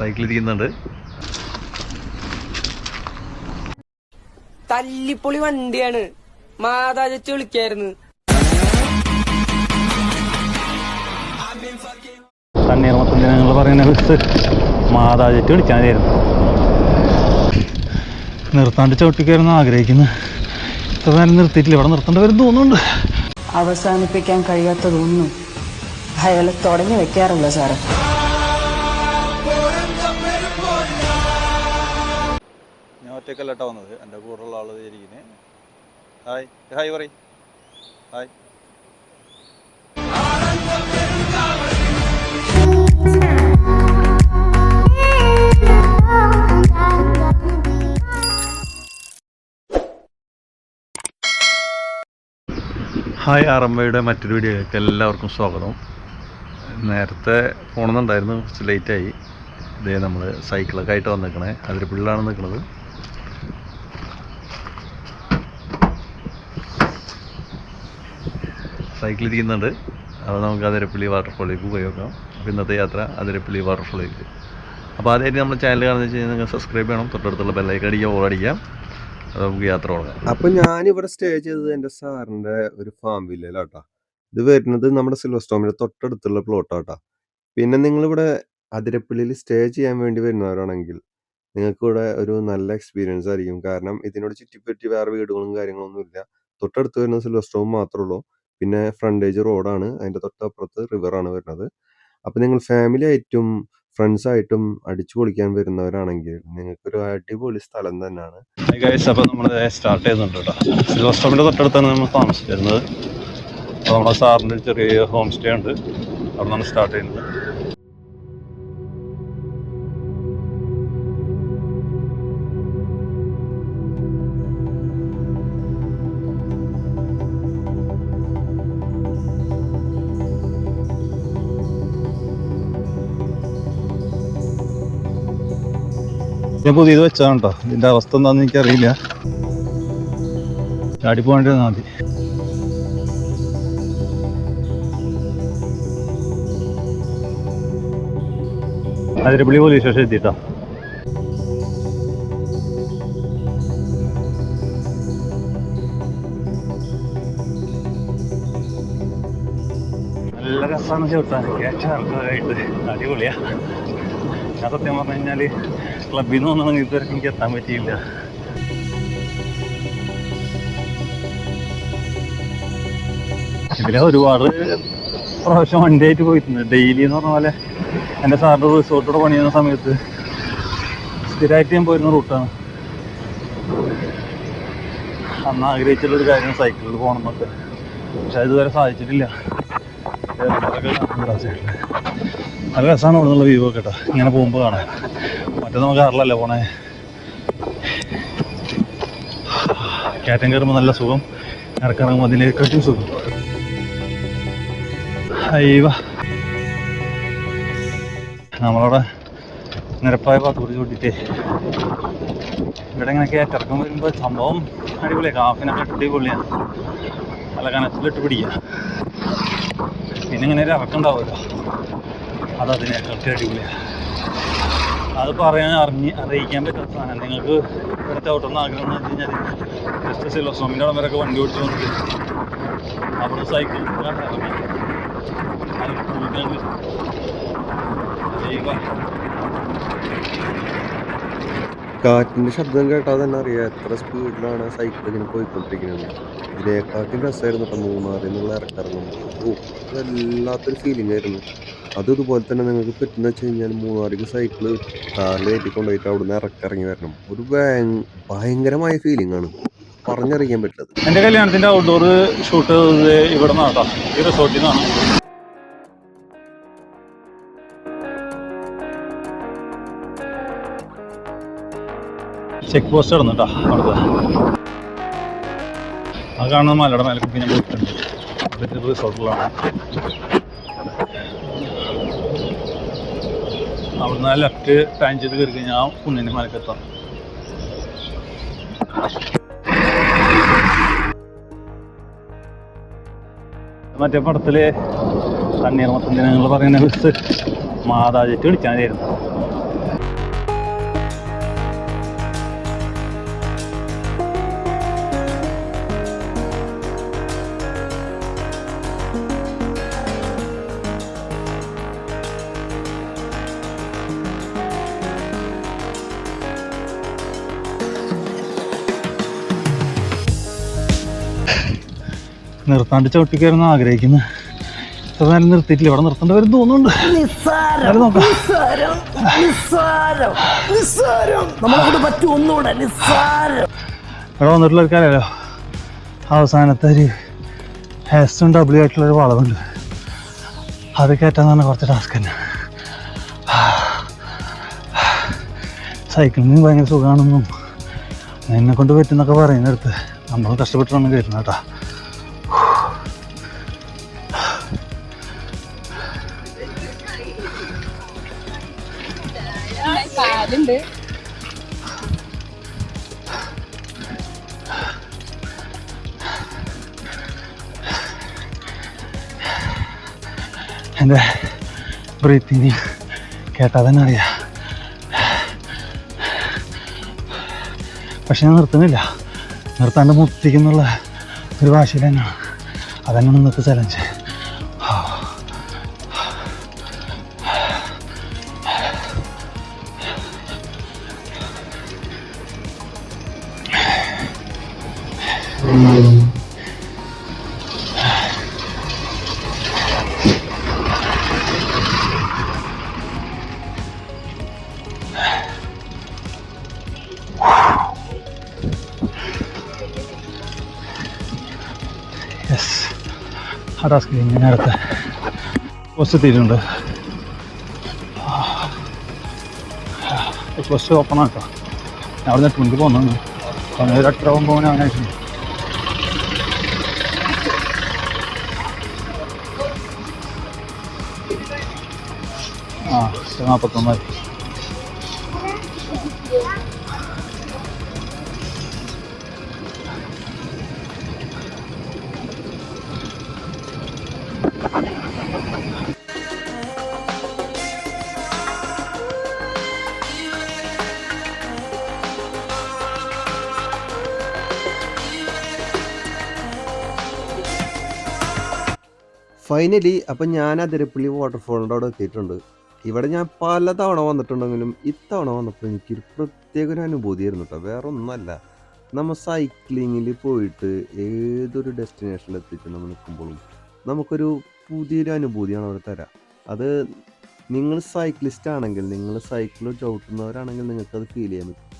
Cycle ഇരിക്കുന്നുണ്ട്. തല്ലിപ്പൊളി വണ്ടിയാണ്. മാതാജച്ച് വിളിക്കായിരുന്നു. തണ്ണീർമത്തം ജനങ്ങൾ പറയുന്ന ബസ് മാതാജറ്റ് വിളിച്ചാൽ മതിയായിരുന്നു നിർത്താണ്ട് ചവിട്ടിക്കായിരുന്നു ആഗ്രഹിക്കുന്നു. ഇത്ര നേരം നിർത്തിയിട്ടില്ല. ഇവിടെ നിർത്തേണ്ടി വരും തോന്നുന്നുണ്ട്. അവസാനിപ്പിക്കാൻ കഴിയാത്തതൊന്നും അയാൾ തുടങ്ങി വെക്കാറില്ല സാറേ. ഒറ്റക്കല്ല കേട്ടോ വന്നത്. എന്റെ കൂടെയുള്ള ആൾ ഇരിക്കുന്നത് ഹായ്. ഹായ് പറ ഹായ്. ഹായ് ആറമ്മയുടെ മറ്റൊരു വീഡിയോയിലേക്ക് എല്ലാവർക്കും സ്വാഗതം. നേരത്തെ പോണെന്നുണ്ടായിരുന്നു കുറച്ച് ലേറ്റായി ഇതേ നമ്മൾ സൈക്കിളൊക്കെ ആയിട്ട് വന്നിരിക്കണേ അതിൽ പിള്ളാണ് നിൽക്കുന്നത് സൈക്കിൾ ഇരിക്കുന്നുണ്ട്. അപ്പോൾ നമുക്ക് അതിരപ്പള്ളി വാട്ടർഫോളിലേക്ക് പോയി നോക്കാം. അപ്പോൾ ഇന്നത്തെ യാത്ര അതിരപ്പള്ളി വാട്ടർഫോളിലേക്ക് അപ്പോൾ ആദ്യമായിട്ട് നമ്മുടെ ചാനൽ കാണുന്നത് വെച്ച് കഴിഞ്ഞാൽ നിങ്ങൾ സബ്സ്ക്രൈബ് ചെയ്യണം. തൊട്ടടുത്തുള്ള ബെല്ലൈക്ക് അടിക്കുക ഓൾ അടിക്കാം അപ്പോൾ നമുക്ക് യാത്ര തുടങ്ങാം. അപ്പോൾ ഞാനിവിടെ സ്റ്റേ ചെയ്തത് എന്റെ സാറിന്റെ ഒരു ഫാം വില്ലയിലാട്ടോ ഇത് വരുന്നത് നമ്മുടെ സിൽവർ സ്റ്റോമിന്റെ തൊട്ടടുത്തുള്ള പ്ലോട്ടാട്ടാ പിന്നെ നിങ്ങളിവിടെ അതിരപ്പള്ളിയിൽ സ്റ്റേ ചെയ്യാൻ വേണ്ടി വരുന്നവരാണെങ്കിൽ നിങ്ങൾക്ക് ഇവിടെ ഒരു നല്ല എക്സ്പീരിയൻസ് ആയിരിക്കും. കാരണം ഇതിനോട് ചുറ്റിപ്പറ്റി വേറെ വീടുകളും കാര്യങ്ങളൊന്നും ഇല്ല തൊട്ടടുത്ത് വരുന്ന സിൽവർ സ്റ്റോം മാത്രമേ ഉള്ളൂ. പിന്നെ ഫ്രണ്ടേജ് റോഡാണ് അതിന്റെ തൊട്ടപ്പുറത്ത് റിവർ ആണ് വരുന്നത്. അപ്പോൾ നിങ്ങൾ ഫാമിലി ആയിട്ടും ഫ്രണ്ട്സായിട്ടും അടിച്ചു പൊളിക്കാൻ വരുന്നവരാണെങ്കിൽ നിങ്ങൾക്കൊരു അടിപൊളി സ്ഥലം തന്നെയാണ്. അപ്പോൾ നമ്മൾ സ്റ്റാർട്ട് ചെയ്യുന്നുണ്ട് കേട്ടോ. സ്റ്റോമിന്റെ തൊട്ടടുത്താണ് നമ്മൾ താമസിച്ചിരുന്നത് അപ്പോൾ നമ്മുടെ സാറിന്റെ ചെറിയ ഹോം സ്റ്റേ ഉണ്ട്. അവിടെ നിന്നാണ് സ്റ്റാർട്ട് ചെയ്യുന്നത്. ഞാൻ പുതിയത് വെച്ചതാണ് കേട്ടോ ഇതിന്റെ അവസ്ഥ എന്താണെന്ന് എനിക്കറിയില്ല. ചാടി പോകേണ്ടത് മതി. അതിരപ്പള്ളി പോലീസ് സ്റ്റേഷൻ എത്തിയിട്ടോ നല്ല രസമാണ് ചവിട്ടാൻ ആൾക്കാരായിട്ട് അടിപൊളിയാ. ഞാൻ സത്യം പറഞ്ഞു കഴിഞ്ഞാൽ ക്ലബിൽ നിന്ന് വന്നാണെങ്കിൽ ഇതുവരെ എനിക്ക് എത്താൻ പറ്റിയില്ല. ഇതിലെ ഒരുപാട് പ്രാവശ്യം വണ്ടിയായിട്ട് പോയിട്ടുണ്ട്. ഡെയിലി എന്ന് പറഞ്ഞ പോലെ എന്റെ സാറിന്റെ റിസോർട്ടോടെ പണി സമയത്ത് സ്ഥിരമായിട്ട് ഞാൻ പോയിരുന്ന റൂട്ടാണ് അന്ന് ആഗ്രഹിച്ചിട്ടുള്ളൊരു കാര്യം സൈക്കിളിൽ പോകണം എന്നൊക്കെ. പക്ഷെ ഇതുവരെ സാധിച്ചിട്ടില്ല. നല്ല രസമാണ് ഇവിടെ നിന്നുള്ള വ്യൂ കേട്ടോ. ഇങ്ങനെ പോകുമ്പോൾ കാണാൻ. മറ്റേ നമുക്ക് കാറിലല്ലേ പോണേ. കയറ്റം കയറുമ്പോൾ നല്ല സുഖം. ഇറക്കിറങ്ങുമ്പോൾ അതിനേക്കാട്ടും സുഖം. അയ്യവ നമ്മളവിടെ നിരപ്പായ ഭാഗത്ത് കുറിച്ച് കൂട്ടിയിട്ടേ ഇവിടെ ഇങ്ങനെ കയറ്റിറക്കം വരുമ്പോൾ സംഭവം അടിപൊളിയാണ് കാഫിനൊക്കെ അടിപൊളിയാണ് നല്ല കനത്തിലിട്ട് പിടിക്കുക പിന്നെ ഇങ്ങനെ ഒരു ഇറക്കം ഉണ്ടാവുമല്ലോ. അത് അതിനേക്കാൾ അടിപൊളിയാണ് അത് പറയാൻ അറിഞ്ഞ് അറിയിക്കാൻ പറ്റാത്ത സാധനം. നിങ്ങൾക്ക് ഇവിടുത്തെ ചവിട്ടുന്ന ആഗ്രഹം എന്ന് വെച്ച് കഴിഞ്ഞാൽ ജസ്റ്റ് സ്വാമിന്റെ അവിടെ വരെയൊക്കെ വണ്ടി ഓടിച്ച് വന്നിട്ട് അവിടെ സൈക്കിൾ ഇറങ്ങി അത്. കുളിക്കാൻ ദൈവം കാറ്റിന്റെ ശബ്ദം കേട്ടാൽ തന്നെ അറിയാം എത്ര സ്പീഡിലാണ് സൈക്കിൾ ഇങ്ങനെ പോയിക്കൊണ്ടിരിക്കുന്നത്. ഇതിനേക്കാട്ടും രസമായിരുന്നു കേട്ടോ മൂന്നാറിൽ നിന്നുള്ള ഇറക്കിറങ്ങുമ്പോൾ ഓ വല്ലാത്തൊരു ഫീലിംഗ് ആയിരുന്നു. അതും ഇതുപോലെ തന്നെ നിങ്ങൾക്ക് പറ്റുന്ന വെച്ച് കഴിഞ്ഞാൽ മൂന്നാറിക്ക് സൈക്കിൾ കാറിൽ കയറ്റി കൊണ്ടുപോയിട്ട് അവിടുന്ന് ഇറക്കിറങ്ങി വരണം. ഒരു ഭയ- ഭയങ്കരമായ ഫീലിംഗ് ആണ്. പറഞ്ഞറിയിക്കാൻ പറ്റുന്നത് എന്റെ കല്യാണത്തിന്റെ ഔട്ട്ഡോർ ഷൂട്ട് ഇവിടെ നിന്നാണ് കേട്ടോ ഈ റിസോർട്ടിൽ നിന്നാണ് ചെക്ക് പോസ്റ്റ് കിടന്നു കേട്ടോ അവിടുത്തെ ആ കാണുന്ന മലയുടെ മേലെ പിന്നെ പോയിട്ടുണ്ട് റിസോർട്ടിലാണ്. അവിടുന്ന് ലെഫ്റ്റ് ടൈം ചെയ്ത് കയറി കഴിഞ്ഞാൽ കുന്നിന്റെ മലക്കെത്താം മറ്റേ പടത്തിൽ തണ്ണീർമത്തം ജനങ്ങൾ പറയുന്ന ബസ് മാതാജറ്റ് വിളിച്ചാൽ മതിയായിരുന്നു നിർത്താണ്ട് ചവിട്ടിക്കയറുന്ന ആഗ്രഹിക്കുന്നു. ഇത്ര നേരം നിർത്തിയിട്ടില്ല. ഇവിടെ നിർത്തേണ്ട വരും തോന്നുന്നുണ്ട് എന്നാലും നോക്കാം. നമ്മളെ പറ്റും ഒന്നുകൂടെ. നിസ്സാരം. ഇവിടെ വന്നിട്ടുള്ളവർക്കറിയാലോ അവസാനത്തെ ഒരു എസും ഡബ്ല്യു ആയിട്ടുള്ളൊരു വളവുണ്ട്. അത് കയറ്റാന്നാണ് കുറച്ച് ടാസ്ക് തന്നെ. സൈക്കിളിന് ഭയങ്കര സുഖമാണെന്നും എന്നെ കൊണ്ട് പറ്റുന്നൊക്കെ പറയുന്നിടത്ത് നമ്മൾ കഷ്ടപ്പെട്ടിട്ടാണ് കയറ്റുന്നത് കേട്ടോ. എന്റെ ബ്രീത്തിങ് കേട്ടാൽ തന്നെ അറിയാം. പക്ഷെ ഞാൻ നിർത്തുന്നില്ല. നിർത്താണ്ട് മുത്തിക്കുന്നുള്ള ഒരു വാശിയിൽ തന്നെയാണ്. അതന്നെയാണ് ഇന്നത്തെ ചലഞ്ച് യെസ് ആ ടാസ്ക് ഇങ്ങനെ അടുത്ത് പോസ്റ്റ് എത്തിയിട്ടുണ്ട് പോസ്റ്റ് ഓപ്പൺ ആക്കാം. ഞാൻ അവിടെ നിന്ന് ട്വന്റി പോകുന്നു സമയം ഒരു എട്ടര ആകുമ്പോൾ അവനായിട്ടുണ്ട് a tomar. ഫൈനലി അപ്പം ഞാൻ ആ തിരുപ്പള്ളി വാട്ടർഫോളിന്റെ അവിടെ എത്തിയിട്ടുണ്ട് ഇവിടെ ഞാൻ പല തവണ വന്നിട്ടുണ്ടെങ്കിലും ഇത്തവണ വന്നപ്പോൾ എനിക്കൊരു പ്രത്യേക ഒരു അനുഭൂതിയായിരുന്നു കേട്ടോ വേറെ ഒന്നുമല്ല നമ്മൾ സൈക്ലിങ്ങിൽ പോയിട്ട് ഏതൊരു ഡെസ്റ്റിനേഷനിൽ എത്തിയിട്ട് നമ്മൾ നിൽക്കുമ്പോഴും നമുക്കൊരു പുതിയൊരു അനുഭൂതിയാണ് അവർ തരാം. അത് നിങ്ങൾ സൈക്ലിസ്റ്റ് ആണെങ്കിൽ നിങ്ങൾ സൈക്കിൾ ചവിട്ടുന്നവരാണെങ്കിൽ നിങ്ങൾക്കത് ഫീൽ ചെയ്യാൻ പറ്റും.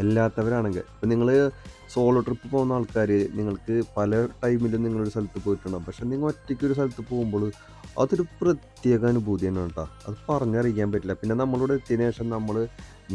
അല്ലാത്തവരാണെങ്കിൽ ഇപ്പം നിങ്ങൾ സോളോ ട്രിപ്പ് പോകുന്ന ആൾക്കാർ നിങ്ങൾക്ക് പല ടൈമിലും നിങ്ങളൊരു സ്ഥലത്ത് പോയിട്ടുണ്ടാവും പക്ഷെ നിങ്ങൾ ഒറ്റയ്ക്ക് ഒരു സ്ഥലത്ത് പോകുമ്പോൾ അതൊരു പ്രത്യേക അനുഭൂതി തന്നെയാണ് കേട്ടോ അത് പറഞ്ഞറിയിക്കാൻ പറ്റില്ല. പിന്നെ നമ്മളിവിടെ എത്തിയതിനു ശേഷം നമ്മൾ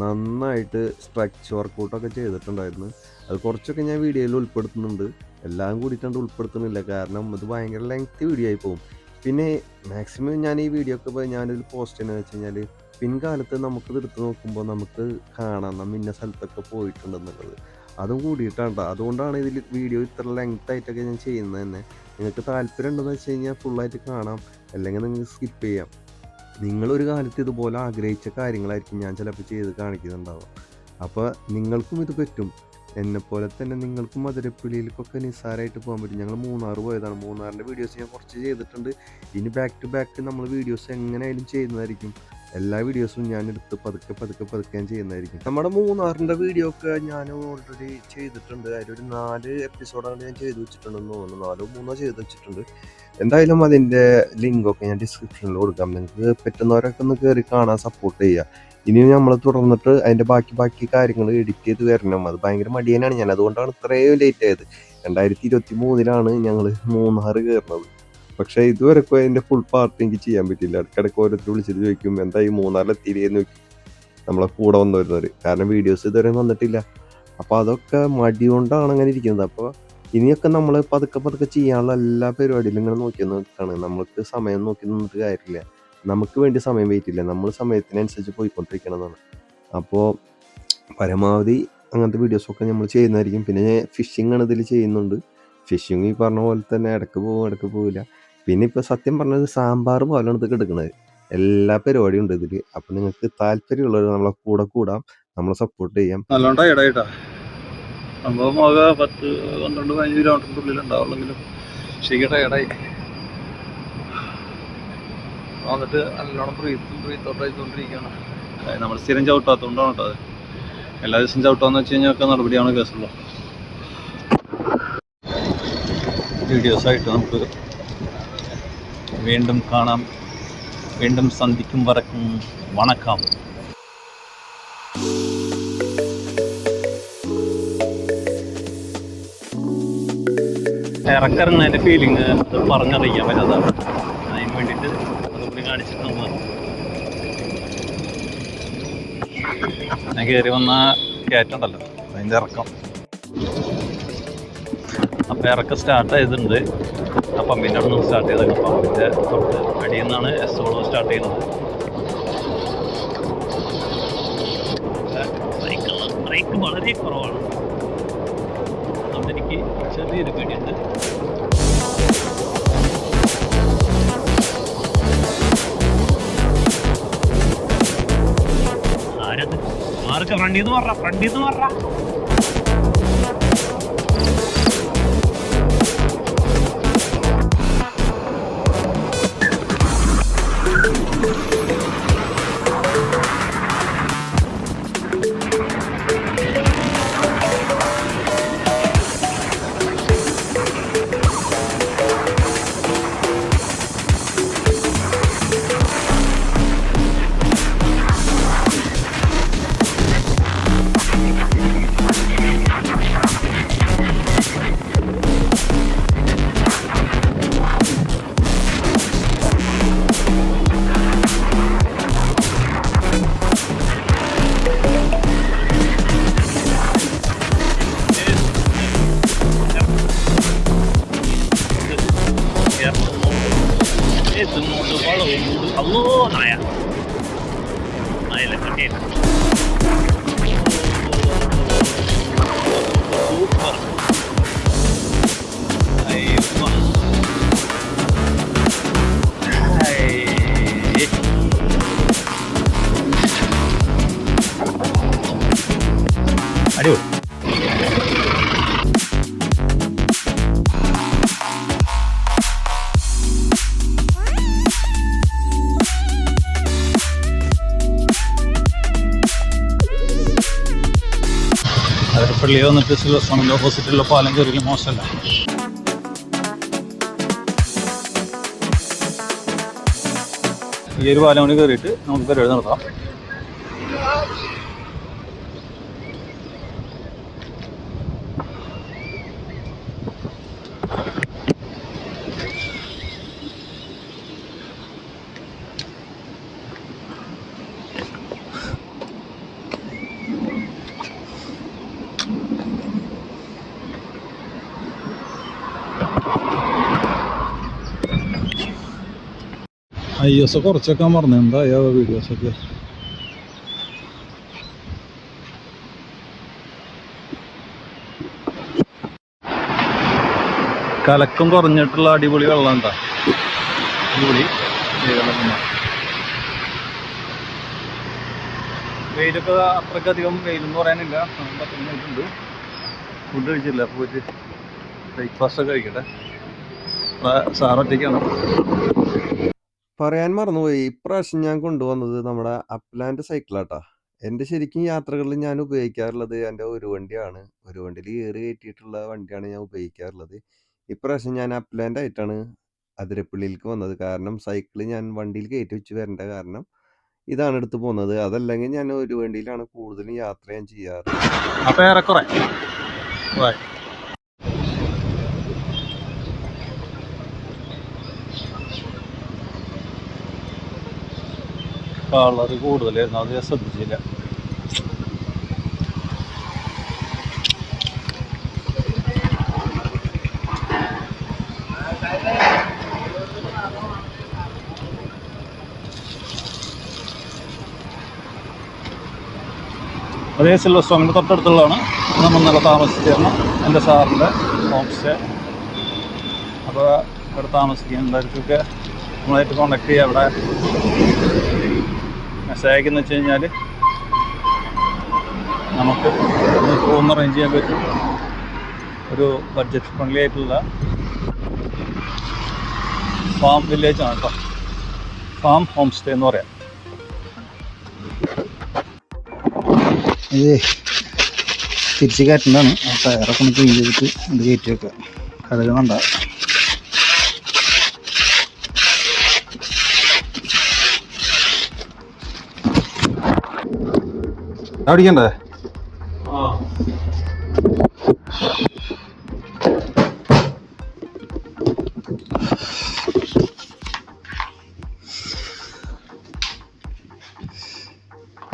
നന്നായിട്ട് സ്ട്രെച്ച് വർക്കൗട്ടൊക്കെ ചെയ്തിട്ടുണ്ടായിരുന്നു. അത് കുറച്ചൊക്കെ ഞാൻ വീഡിയോയിൽ ഉൾപ്പെടുത്തുന്നുണ്ട്. എല്ലാം കൂടിയിട്ടുണ്ട് ഉൾപ്പെടുത്തുന്നില്ല. കാരണം അത് ഭയങ്കര ലെങ്ത് വീഡിയോ ആയി പോകും. പിന്നെ മാക്സിമം ഞാൻ ഈ വീഡിയോ ഒക്കെ ഞാനിതിൽ പോസ്റ്റ് ചെയ്യുന്നത് വെച്ച് കഴിഞ്ഞാൽ പിൻകാലത്ത് നമുക്കിത് എടുത്ത് നോക്കുമ്പോൾ നമുക്ക് കാണാം നമ്മൾ ഇന്ന സ്ഥലത്തൊക്കെ പോയിട്ടുണ്ടെന്നുള്ളത്. അതും കൂടിയിട്ടാണ്. ട്ടോ. അതുകൊണ്ടാണ് ഇതിൽ വീഡിയോ ഇത്ര ലെങ്ത് ആയിട്ടൊക്കെ ഞാൻ ചെയ്യുന്നത് തന്നെ. നിങ്ങൾക്ക് താല്പര്യം ഉണ്ടെന്ന് വെച്ച് കഴിഞ്ഞാൽ ഫുള്ളായിട്ട് കാണാം. അല്ലെങ്കിൽ നിങ്ങൾക്ക് സ്കിപ്പ് ചെയ്യാം. നിങ്ങളൊരു കാലത്ത് ഇതുപോലെ ആഗ്രഹിച്ച കാര്യങ്ങളായിരിക്കും ഞാൻ ചിലപ്പോൾ ചെയ്ത് കാണിക്കുന്നുണ്ടാവും അപ്പോൾ നിങ്ങൾക്കും ഇത് പറ്റും. എന്നെപ്പോലെ തന്നെ നിങ്ങൾക്കും മധുരപ്പുലിയിലേക്കൊക്കെ നിസ്സാരമായിട്ട് പോകാൻ പറ്റും. ഞങ്ങൾ മൂന്നാർ പോയതാണ്. മൂന്നാറിന്റെ വീഡിയോസ് ഞാൻ കുറച്ച് ചെയ്തിട്ടുണ്ട്. ഇനി ബാക്ക് ടു ബാക്ക് നമ്മൾ വീഡിയോസ് എങ്ങനെയായാലും ചെയ്യുന്നതായിരിക്കും. എല്ലാ വീഡിയോസും ഞാൻ എടുത്ത് പതുക്കെ പതുക്കെ പതുക്കെ ചെയ്യുന്നതായിരിക്കും. നമ്മുടെ മൂന്നാറിന്റെ വീഡിയോ ഒക്കെ ഞാൻ ഓൾറെഡി ചെയ്തിട്ടുണ്ട്. അതിലൊരു നാല് എപ്പിസോഡാണ് ഞാൻ ചെയ്തു വെച്ചിട്ടുണ്ടെന്ന് തോന്നുന്നു. നാലോ മൂന്നോ ചെയ്തു വെച്ചിട്ടുണ്ട്. എന്തായാലും അതിന്റെ ലിങ്കൊക്കെ ഞാൻ ഡിസ്ക്രിപ്ഷനിൽ കൊടുക്കാം. നിങ്ങൾക്ക് പറ്റുന്നവരൊക്കെ ഒന്ന് കയറി കാണാൻ സപ്പോർട്ട് ചെയ്യുക ഇനി നമ്മൾ തുടർന്നിട്ട് അതിന്റെ ബാക്കി ബാക്കി കാര്യങ്ങൾ എഡിറ്റ് ചെയ്ത് വരണം. അത് ഭയങ്കര മടിയനാണ് ഞാൻ. അതുകൊണ്ടാണ് ഇത്രയും ലേറ്റ് ആയത്. രണ്ടായിരത്തി ഇരുപത്തി മൂന്നിലാണ് ഞങ്ങൾ മൂന്നാറ് കയറുന്നത് പക്ഷേ ഇതുവരെ അതിന്റെ ഫുൾ പാർട്ട് എനിക്ക് ചെയ്യാൻ പറ്റിയില്ല. ഇടയ്ക്കിടയ്ക്ക് ഓരോരുത്തർ വിളിച്ചിട്ട് ചോദിക്കും എന്താ ഈ മൂന്നാറിലെത്തിയെന്ന് ചോദിക്കും. നമ്മളെ കൂടെ വന്നു വരുന്നവർ കാരണം വീഡിയോസ് ഇതുവരെ വന്നിട്ടില്ല. അപ്പോൾ അതൊക്കെ മടി കൊണ്ടാണ് അങ്ങനെ ഇരിക്കുന്നത്. അപ്പോൾ ഇനിയൊക്കെ നമ്മൾ പതുക്കെ പതുക്കെ ചെയ്യാനുള്ള എല്ലാ പരിപാടിയിലും ഇങ്ങനെ നോക്കി നിൽക്കുകയാണ് നമ്മൾക്ക് സമയം നോക്കി നിന്നിട്ട് കാര്യമില്ല. നമുക്ക് വേണ്ടി സമയം വെയിറ്റ് ഇല്ല നമ്മൾ സമയത്തിനനുസരിച്ച് പോയിക്കൊണ്ടിരിക്കണമെന്നാണ് അപ്പോൾ പരമാവധി അങ്ങനത്തെ വീഡിയോസൊക്കെ നമ്മൾ ചെയ്യുന്നതായിരിക്കും. പിന്നെ ഫിഷിംഗ് ആണ് ഇതിൽ ചെയ്യുന്നുണ്ട്. ഫിഷിംഗ് ഈ പറഞ്ഞ പോലെ തന്നെ ഇടയ്ക്ക് പോകും ഇടയ്ക്ക് പോവില്ല. പിന്നെ ഇപ്പോൾ സത്യം പറഞ്ഞത് സാമ്പാർ പോലെയാണ് ഇത് എടുക്കുന്നത് എല്ലാ പരിപാടിയും ഉണ്ട് ഇതിൽ അപ്പൊ നിങ്ങൾക്ക് താല്പര്യമുള്ളവർ നമ്മളെ കൂടെ കൂടാം. നമ്മളെ സപ്പോർട്ട് ചെയ്യാം. ടയർഡായിട്ടാ സംഭവം പത്ത് പന്ത്രണ്ട് പതിനഞ്ച് വന്നിട്ട് നല്ലോണം നമ്മൾ സ്ഥിരം കേട്ടോ അത്. എല്ലാ ചവിട്ടാന്ന് വെച്ച് കഴിഞ്ഞാൽ ഒക്കെ നടപടിയാണ് വീഡിയോസായിട്ട് നമുക്ക് വീണ്ടും കാണാം. വീണ്ടും സന്ധിക്കും വരക്കും. വണക്കം. ഫീലിങ് ഫീലിംഗ് പറഞ്ഞറിയിക്കാൻ പറ്റാത്തതാണ് അതിന് വേണ്ടിയിട്ട് അതുകൂടി കാണിച്ചിട്ട് നമ്മൾ കയറി വന്ന കയറ്റുണ്ടല്ലോ. അതിന്റെ ഇറക്കം. അപ്പം ഇറക്കം സ്റ്റാർട്ട് ചെയ്തിട്ടുണ്ട്. അപ്പം പമ്പിന്റെ അവിടെ നിന്ന് സ്റ്റാർട്ട് ചെയ്തത് പമ്പിന്റെ തൊട്ട് അടിയിൽ നിന്നാണ് എസ് ഓളോ സ്റ്റാർട്ട് ചെയ്യുന്നത്. ബ്രേക്ക് ബ്രേക്ക് വളരെ കുറവാണ്. അതുകൊണ്ട് എനിക്ക് ചെറിയൊരു പേടിയുണ്ട്. ആരത്? ആർക്ക് ഫ്രണ്ടിൽ നിന്ന് പറ ഫ്രണ്ടിൽ നിന്ന് പറ അതിരപ്പള്ളി വന്നിട്ട് സിൽവസ്വാമിന്റെ ഓപ്പോസിറ്റുള്ള പാലം കയറിയില്ല മോശമല്ല. ഈ ഒരു പാലം കൂടി കയറിയിട്ട് നമുക്ക് പരിപാടി നടത്താം. ഐ എസ് കുറച്ചൊക്കെ പറഞ്ഞു. എന്താ വീഡിയോസൊക്കെ കലക്കം കുറഞ്ഞിട്ടുള്ള അടിപൊളി വെള്ളം എന്താ അടിപൊളി. വെയിലൊക്കെ അത്രയ്ക്കധികം വെയിലെന്ന് പറയാനില്ല. ഫുഡ് കഴിച്ചില്ല. പോയിട്ട് ബ്രേക്ക്ഫാസ്റ്റ് ഒക്കെ കഴിക്കട്ടെ. സാർ ഒറ്റയ്ക്കാണ് പറയാൻ മറന്നുപോയി. ഇപ്രാവശ്യം ഞാൻ കൊണ്ടുവന്നത് നമ്മുടെ അപ്ലാന്റ് സൈക്കിളാട്ടാ. എന്റെ ശരിക്കും യാത്രകളിൽ ഞാൻ ഉപയോഗിക്കാറുള്ളത് എന്റെ ഒരു വണ്ടിയാണ്. ഒരു വണ്ടിയിൽ ഏറി കയറ്റിയിട്ടുള്ള വണ്ടിയാണ് ഞാൻ ഉപയോഗിക്കാറുള്ളത്. ഇപ്രാവശ്യം ഞാൻ അപ്ലാന്റ് ആയിട്ടാണ് അതിരപ്പള്ളിയിലേക്ക് വന്നത്. കാരണം സൈക്കിൾ ഞാൻ വണ്ടിയിൽ കയറ്റി വെച്ച് വരേണ്ട കാരണം ഇതാണ് എടുത്ത് പോകുന്നത്. അതല്ലെങ്കിൽ ഞാൻ ഒരു വണ്ടിയിലാണ് കൂടുതലും യാത്ര ഞാൻ ചെയ്യാറ്. അപ്പൊ ഏറെക്കുറെ. കളറ് കൂടുതലായിരുന്നു. അത് ഞാൻ ശ്രദ്ധിച്ചില്ല. അതേ സിൽവർ സ്വാമിന്റെ തൊട്ടടുത്തുള്ളതാണ്. നമ്മൾ നല്ല താമസിച്ചിരുന്ന എന്റെ സാറിന്റെ ഹോം സ്റ്റേ അപ്പോൾ ഇവിടെ താമസിക്കുന്നവർക്കൊക്കെ നമ്മളായിട്ട് കോണ്ടാക്ട് ചെയ്യുക അവിടെ മെസ്സേജ് അയക്കുന്ന വെച്ച് കഴിഞ്ഞാൽ നമുക്ക് ഒന്ന് അറേഞ്ച് ചെയ്യാൻ പറ്റും. ഒരു ബഡ്ജറ്റ് ഫ്രണ്ട്ലി ആയിട്ടുള്ള ഫാം വില്ലേജ് ആണ് കേട്ടോ ഫാം ഹോം സ്റ്റേ എന്ന് പറയാം. ഇത് തിരിച്ച് കയറ്റുന്നതാണ് ആ ടയറൊക്കെ ഒന്ന് ക്ലീൻ ചെയ്തിട്ട് ഇത് കയറ്റി വെക്കുക കഴുകുന്നുണ്ട അടിക്കണ്ടേ